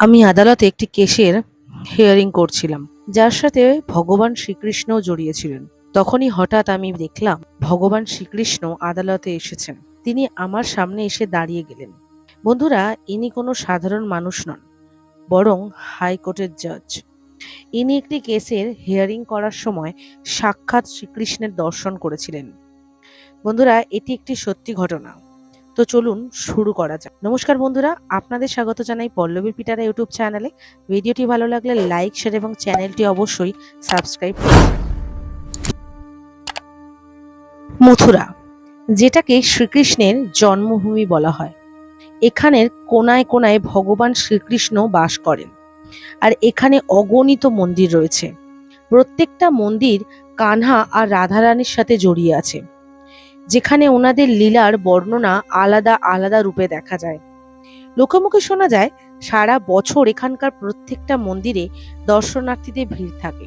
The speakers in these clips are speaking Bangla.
আমি আদালতে একটি কেসের হিয়ারিং করছিলাম, যার সাথে ভগবান শ্রীকৃষ্ণও জড়িয়েছিলেন। তখনই হঠাৎ আমি দেখলাম, ভগবান শ্রীকৃষ্ণ আদালতে এসেছেন। তিনি আমার সামনে এসে দাঁড়িয়ে গেলেন। বন্ধুরা, ইনি কোনো সাধারণ মানুষ নন, বরং হাইকোর্টের জাজ ইনি একটি কেসের হিয়ারিং করার সময় সাক্ষাৎ শ্রীকৃষ্ণের দর্শন করেছিলেন। বন্ধুরা, এটি একটি সত্যি ঘটনা। তো চলুন শুরু করা যাক। নমস্কার বন্ধুরা, আপনাদের স্বাগত জানাই পল্লবী পিটারা ইউটিউব চ্যানেলে। ভিডিওটি ভালো লাগলে লাইক শেয়ার এবং চ্যানেলটি অবশ্যই সাবস্ক্রাইব করুন মথুরা, যেটাকে শ্রীকৃষ্ণের জন্মভূমি বলা হয়। এখানের কোনায় কোনায় ভগবান শ্রীকৃষ্ণ বাস করেন। আর এখানে অগণিত মন্দির রয়েছে। প্রত্যেকটা মন্দির কানহা আর রাধারানীর সাথে জড়িয়ে আছে। যেখানে ওনাদের লীলার বর্ণনা আলাদা আলাদা রূপে দেখা যায়। লোকমুখে শোনা যায়, সারা বছর এখানকার প্রত্যেকটা মন্দিরে দর্শনার্থীদের ভিড় থাকে।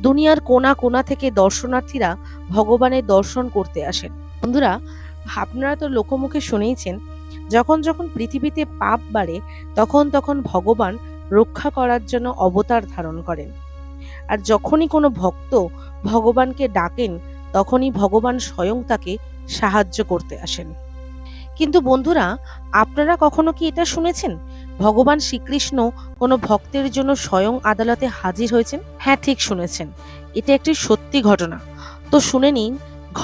দুনিয়ার কোনা কোনা থেকে দর্শনার্থীরা ভগবানের দর্শন করতে আসেন। বন্ধুরা, আপনারা তো লোকমুখে শুনেইছেন, যখন যখন পৃথিবীতে পাপ বাড়ে, তখন তখন ভগবান রক্ষা করার জন্য অবতার ধারণ করেন। আর যখনই কোনো ভক্ত ভগবানকে ডাকেন তখনই ভগবান স্বয়ং তাকে সাহায্য করতে আসেন। কিন্তু বন্ধুরা, আপনারা কখনো কি এটা শুনেছেন? ভগবান শ্রীকৃষ্ণ কোনো ভক্তের জন্য স্বয়ং আদালতে হাজির হয়েছেন? হ্যাঁ ঠিক শুনেছেন। এটা একটি সত্যি ঘটনা। তো শুনে নিন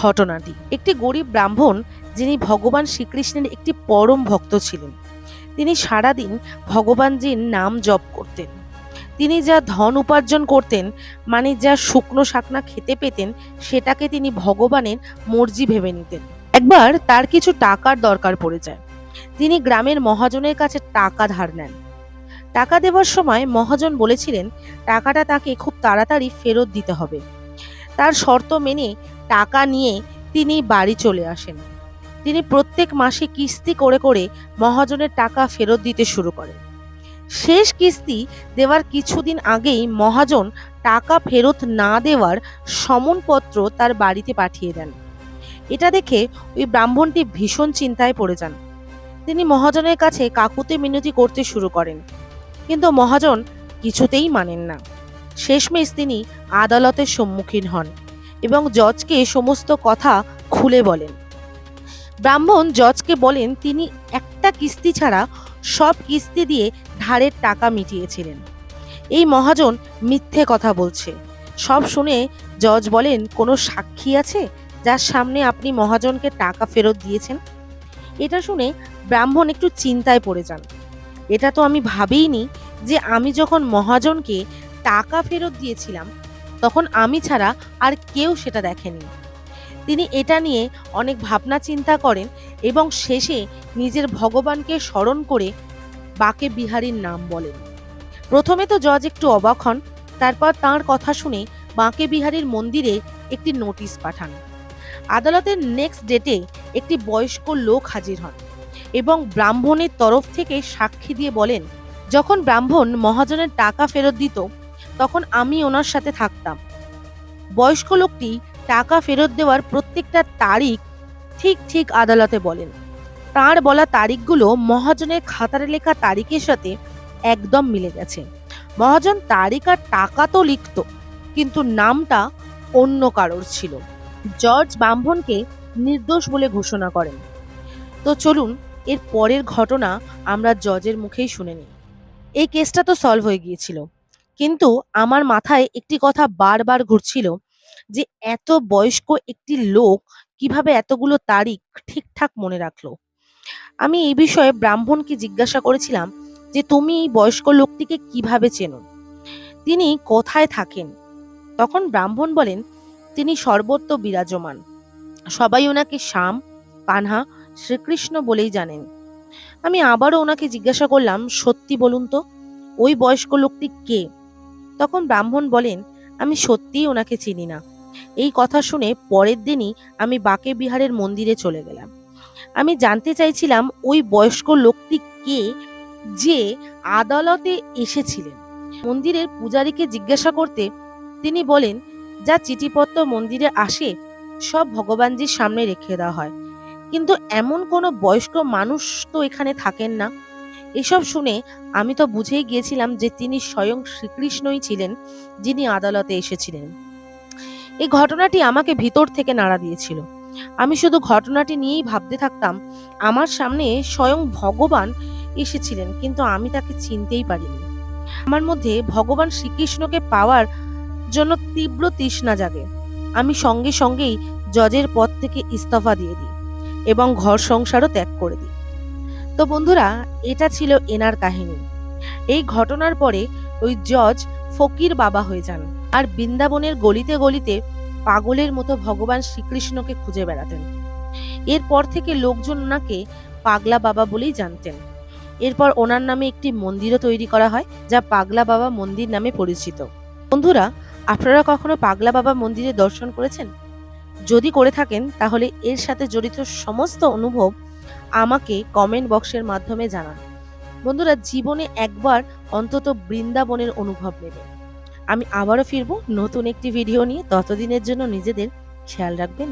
ঘটনাটি। একটি গরিব ব্রাহ্মণ যিনি ভগবান শ্রীকৃষ্ণের একটি পরম ভক্ত ছিলেন, তিনি সারাদিন ভগবানজির নাম জপ করতেন। তিনি যা ধন উপার্জন করতেন মানে যা শুকনো শাকনা খেতে পেতেন, সেটাকে তিনি ভগবানের মর্জি ভেবে নিতেন। একবার তার কিছু টাকার দরকার পড়ে যায়। তিনি গ্রামের মহাজনের কাছে টাকা ধার নেন। টাকা দেওয়ার সময় মহাজন বলেছিলেন, টাকাটা তাকে খুব তাড়াতাড়ি ফেরত দিতে হবে। তার শর্ত মেনে টাকা নিয়ে তিনি বাড়ি চলে আসেন। তিনি প্রত্যেক মাসে কিস্তি করে করে মহাজনের টাকা ফেরত দিতে শুরু করেন। শেষ কিস্তি দেওয়ার কিছুদিন আগেই মহাজন টাকা ফেরত না দেওয়ার সমনপত্র তার বাড়িতে পাঠিয়ে দেন। এটা দেখে ওই ব্রাহ্মণটি ভীষণ চিন্তায় পড়ে যান। তিনি মহাজনের কাছে কাকুতে মিনতি করতে শুরু করেন, কিন্তু মহাজন কিছুতেই মানেন না। শেষমেশ তিনি আদালতের সম্মুখীন হন এবং জজকে সমস্ত কথা খুলে বলেন। ব্রাহ্মণ জজকে বলেন, তিনি একটা কিস্তি ছাড়া সব কিস্তি দিয়ে ধারের টাকা মিটিয়েছিলেন। এই মহাজন মিথ্যে কথা বলছে। সব শুনে জজ বলেন, কোনো সাক্ষী আছে যার সামনে আপনি মহাজনকে টাকা ফেরত দিয়েছেন? এটা শুনে ব্রাহ্মণ একটু চিন্তায় পড়ে যান। এটা তো আমি ভাবিইনি যে আমি যখন মহাজনকে টাকা ফেরত দিয়েছিলাম, তখন আমি ছাড়া আর কেউ সেটা দেখেনি। তিনি এটা নিয়ে অনেক ভাবনা চিন্তা করেন এবং শেষে নিজের ভগবানকে স্মরণ করে বাকে বিহারীর নাম বলেন। প্রথমে তো জজ একটু অবাক হন, তারপর তাঁর কথা শুনে বাঁকে বিহারীর মন্দিরে একটি নোটিশ পাঠান। আদালতের নেক্সট ডেটে একটি বয়স্ক লোক হাজির হন এবং ব্রাহ্মণের তরফ থেকে সাক্ষী দিয়ে বলেন, যখন ব্রাহ্মণ মহাজনের টাকা ফেরত দিত, তখন আমি ওনার সাথে থাকতাম। বয়স্ক লোকটি টাকা ফেরত দেওয়ার প্রত্যেকটা তারিখ ঠিক ঠিক আদালতে বলেন। তার বলা তারিখগুলো মহাজনের খাতারে লেখা তারিখের সাথে একদম মিলে গেছে। মহাজন তারিখ আর টাকা তো লিখত, কিন্তু নামটা অন্য কারোর ছিল। জর্জ ব্রাহ্মণকে নির্দোষ বলে ঘোষণা করেন। তো চলুন, এর পরের ঘটনা আমরা জজের মুখেই শুনে নিই। এই কেসটা তো সলভ হয়ে গিয়েছিল। কিন্তু আমার মাথায় একটি কথা বারবার ঘুরছিল যে এত বয়স্ক একটি লোক কীভাবে এতগুলো তারিখ ঠিকঠাক মনে রাখল? আমি এই বিষয়ে ব্রাহ্মণকে জিজ্ঞাসা করেছিলাম যে, তুমি এই বয়স্ক লোকটিকে কীভাবে চেনো? তিনি, কোথায় থাকেন? তখন ব্রাহ্মণ বলেন, তিনি সর্বত্র বিরাজমান। সবাই ওনাকে শ্যাম, পানহা, শ্রীকৃষ্ণ বলেই জানেন। আমি আবারও ওনাকে জিজ্ঞাসা করলাম, সত্যি বলুন তো, ওই বয়স্ক লোকটি কে? তখন ব্রাহ্মণ বলেন, আমি সত্যিই ওনাকে চিনি না। এই কথা শুনে পরের দিনই আমি বাকে বিহারের মন্দিরে চলে গেলাম। আমি জানতে চাইছিলাম ওই বয়স্ক লোকটি কে যে আদালতে এসেছিলেন। মন্দিরের পূজারীকে জিজ্ঞাসা করতে তিনি বলেন, যা চিঠিপত্র মন্দিরে আসে, সব ভগবানজির সামনে রেখে দেওয়া হয়। কিন্তু এমন কোনো বয়স্ক মানুষ তো এখানে থাকেন না। এসব শুনে আমি তো বুঝেই গিয়েছিলাম যে তিনি স্বয়ং শ্রীকৃষ্ণই ছিলেন যিনি আদালতে এসেছিলেন। এই ঘটনাটি আমাকে ভিতর থেকে নাড়া দিয়েছিল। আমি শুধু ঘটনাটি নিয়েই ভাবতে থাকতাম, আমার সামনে স্বয়ং ভগবান এসেছিলেন, কিন্তু আমি তাকে চিনতেই পারিনি। আমার মধ্যে ভগবান শ্রীকৃষ্ণকে পাওয়ার জন্য তীব্র তৃষ্ণা জাগে। আমি সঙ্গে সঙ্গেই জজের পদ থেকে ইস্তফা দিয়ে দিই এবং ঘর সংসারও ত্যাগ করে দিই। তো বন্ধুরা, এটা ছিল এনার কাহিনী। এই ঘটনার পরে ওই জজ ফকির বাবা হয়ে যান। আর বৃন্দাবনের গলিতে গলিতে পাগলের মতো ভগবান শ্রীকৃষ্ণকে খুঁজে বেড়াতেন। এরপর থেকে লোকজন ওনাকে পাগলা বাবা বলেই জানতেন। এরপর ওনার নামে একটি মন্দিরও তৈরি করা হয়, যা পাগলা বাবা মন্দির নামে পরিচিত। বন্ধুরা, আপনারা কখনো পাগলা বাবা মন্দিরে দর্শন করেছেন? যদি করে থাকেন, তাহলে এর সাথে জড়িত সমস্ত অনুভব আমাকে কমেন্ট বক্সের মাধ্যমে জানান। বন্ধুরা, জীবনে একবার অন্তত বৃন্দাবনের অনুভব নেবেন। আমি আবারও ফিরবো নতুন একটি ভিডিও নিয়ে। ততদিনের জন্য নিজেদের খেয়াল রাখবেন।